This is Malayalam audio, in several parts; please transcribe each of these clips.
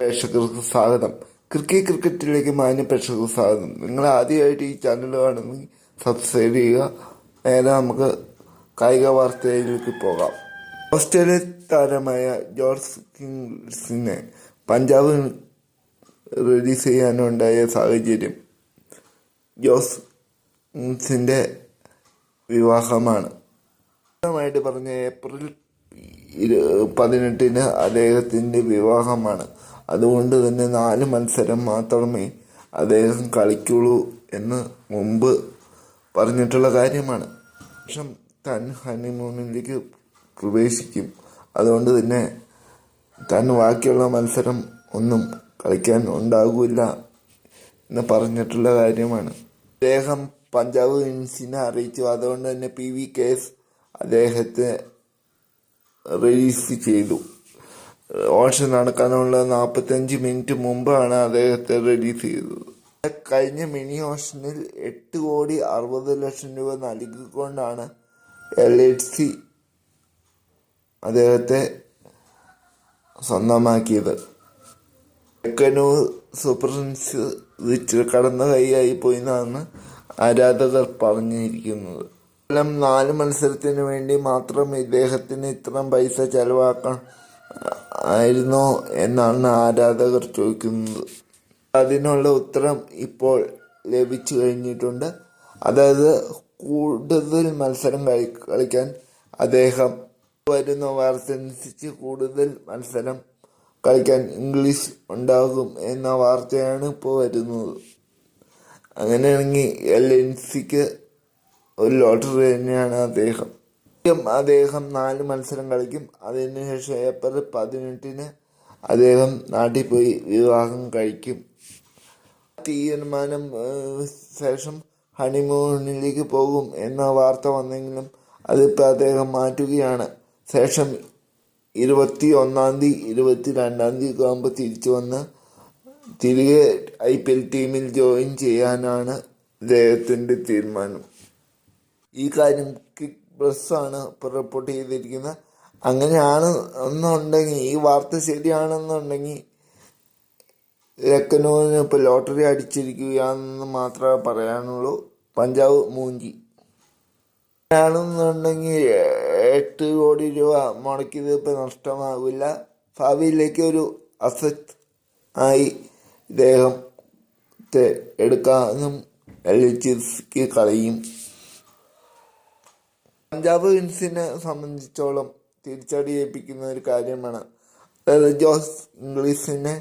പ്രേക്ഷകർക്ക് സ്വാഗതം. ക്രിക്കറ്റ് ക്രിക്കറ്റിലേക്ക് മാന്യ പ്രേക്ഷകർക്ക് സ്വാഗതം. നിങ്ങൾ ആദ്യമായിട്ട് ഈ ചാനൽ കാണുന്നെങ്കിൽ സബ്സ്ക്രൈബ് ചെയ്യുക. നേരെ നമുക്ക് കായിക വാർത്തയിലേക്ക് പോകാം. ഓസ്ട്രേലിയ താരമായ ജോർജ് കിങ്സിനെ പഞ്ചാബ് റിലീസ് ചെയ്യാനുണ്ടായ സാഹചര്യം ജോസ് കിങ്സിന്റെ വിവാഹമാണ്. വ്യക്തമായിട്ട് പറഞ്ഞ ഏപ്രിൽ പതിനെട്ടിന് അദ്ദേഹത്തിന്റെ വിവാഹമാണ്. അതുകൊണ്ട് തന്നെ നാല് മത്സരം മാത്രമേ അദ്ദേഹം കളിക്കുള്ളൂ എന്ന് മുമ്പ് പറഞ്ഞിട്ടുള്ള കാര്യമാണ്. പക്ഷം താൻ ഹണിമൂണിലേക്ക് പ്രവേശിക്കും. അതുകൊണ്ട് തന്നെ താൻ ബാക്കിയുള്ള മത്സരം ഒന്നും കളിക്കാൻ ഉണ്ടാകില്ല എന്ന് പറഞ്ഞിട്ടുള്ള കാര്യമാണ്. അദ്ദേഹം പഞ്ചാബ് കിങ്സിനെ അറിയിച്ചു. അതുകൊണ്ട് തന്നെ പി വി കേസ് അദ്ദേഹത്തെ റിലീസ് ചെയ്തു. ഓഷൻ നടക്കാനുള്ള നാൽപ്പത്തഞ്ച് മിനിറ്റ് മുമ്പാണ് അദ്ദേഹത്തെ റിലീസ് ചെയ്തത്. കഴിഞ്ഞ മിനി ഓഷനിൽ എട്ട് കോടി അറുപത് ലക്ഷം രൂപ നൽകിക്കൊണ്ടാണ് എൽ എച്ച് സി അദ്ദേഹത്തെ സ്വന്തമാക്കിയത്. തെക്കനൂർ സൂപ്പർ കിങ്സ് വിറ്റിൽ കടന്ന കൈയായി പോയി എന്നാണ് ആരാധകർ പറഞ്ഞിരിക്കുന്നത്. കൊല്ലം നാല് മത്സരത്തിന് വേണ്ടി മാത്രം ഇദ്ദേഹത്തിന് ഇത്രയും പൈസ ചെലവാക്കാൻ ആയിരുന്നോ എന്നാണ് ആരാധകർ ചോദിക്കുന്നത്. അതിനുള്ള ഉത്തരം ഇപ്പോൾ ലഭിച്ചു കഴിഞ്ഞിട്ടുണ്ട്. അതായത് കൂടുതൽ മത്സരം കളി കളിക്കാൻ അദ്ദേഹം വരുന്ന വാർത്തയനുസരിച്ച് കൂടുതൽ മത്സരം കളിക്കാൻ ഇംഗ്ലീഷ് ഉണ്ടാകും എന്ന വാർത്തയാണ് ഇപ്പോൾ വരുന്നത്. അങ്ങനെയാണെങ്കിൽ എൽ എൻ സിക്ക് ഒരു ലോട്ടറി തന്നെയാണ് അദ്ദേഹം. അദ്ദേഹം നാല് മത്സരം കളിക്കും. അതിനുശേഷം ഏപ്രിൽ പതിനെട്ടിന് അദ്ദേഹം നാട്ടിൽ പോയി വിവാഹം കഴിക്കും. തീരുമാനം ശേഷം ഹണിമൂണിലേക്ക് പോകും എന്ന വാർത്ത വന്നെങ്കിലും അതിപ്പോൾ അദ്ദേഹം മാറ്റുകയാണ്. ശേഷം ഇരുപത്തി ഒന്നാം തീയതി ഇരുപത്തി രണ്ടാം തീയതി ആകുമ്പോൾ തിരിച്ചു വന്ന് തിരികെ ഐ പി എൽ ടീമിൽ ജോയിൻ ചെയ്യാനാണ് അദ്ദേഹത്തിന്റെ തീരുമാനം. ഈ കാര്യം കിക്ക് ബസ്സാണ് റിപ്പോർട്ട് ചെയ്തിരിക്കുന്നത്. അങ്ങനെയാണ് എന്നുണ്ടെങ്കിൽ ഈ വാർത്ത ശരിയാണെന്നുണ്ടെങ്കിൽ ലക്നൌവിന് ഇപ്പോൾ ലോട്ടറി അടിച്ചിരിക്കുകയാണെന്ന് മാത്രമേ പറയാനുള്ളൂ. പഞ്ചാബ് മൂഞ്ചി. ആണെന്നുണ്ടെങ്കിൽ എട്ട് കോടി രൂപ മുടക്കിയത് ഇപ്പം നഷ്ടമാകില്ല ഭാവിയിലേക്ക് ഒരു അസറ്റ് ആയി ഇദ്ദേഹത്തെ എടുക്കാനും എൽ എച്ച് കളയും. പഞ്ചാബ് കിങ്സിനെ സംബന്ധിച്ചോളം തിരിച്ചടി ഏൽപ്പിക്കുന്ന ഒരു കാര്യമാണ്. അതായത് ജോസ് ഇംഗ്ലീഷിനെ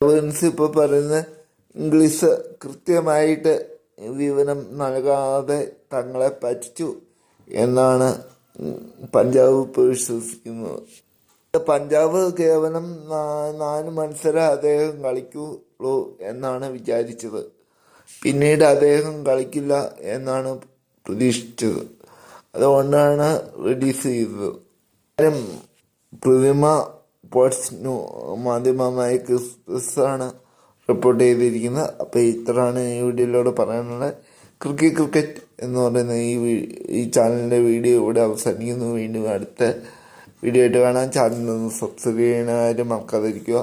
കിങ്സ് ഇപ്പോൾ പറയുന്നത് ഇംഗ്ലീഷ് കൃത്യമായിട്ട് വിവരം നൽകാതെ തങ്ങളെ പറ്റിച്ചു എന്നാണ് പഞ്ചാബ് ഇപ്പോൾ വിശ്വസിക്കുന്നത്. പഞ്ചാബ് കേവലം നാല് മത്സരം അദ്ദേഹം കളിക്കുള്ളൂ എന്നാണ് വിചാരിച്ചത്. പിന്നീട് അദ്ദേഹം കളിക്കില്ല എന്നാണ് പ്രതീക്ഷിച്ചത്. അതുകൊണ്ടാണ് റിലീസ് ചെയ്തത്. കാര്യം പ്രതിമ പോർട്സ് മാധ്യമമായ ക്രിസ്മസാണ് റിപ്പോർട്ട് ചെയ്തിരിക്കുന്നത്. അപ്പോൾ ഇത്രയാണ് ഈ വീഡിയോയിലൂടെ പറയാനുള്ളത്. ക്രിക്കറ്റ് ക്രിക്കറ്റ് എന്ന് പറയുന്ന ഈ ഈ ചാനലിന്റെ വീഡിയോ ഇവിടെ അവസാനിക്കുന്നു. വീണ്ടും അടുത്ത വീഡിയോ ആയിട്ട് കാണാൻ ചാനൽ ഒന്ന് സബ്സ്ക്രൈബ് കാര്യം മറക്കാതിരിക്കുക.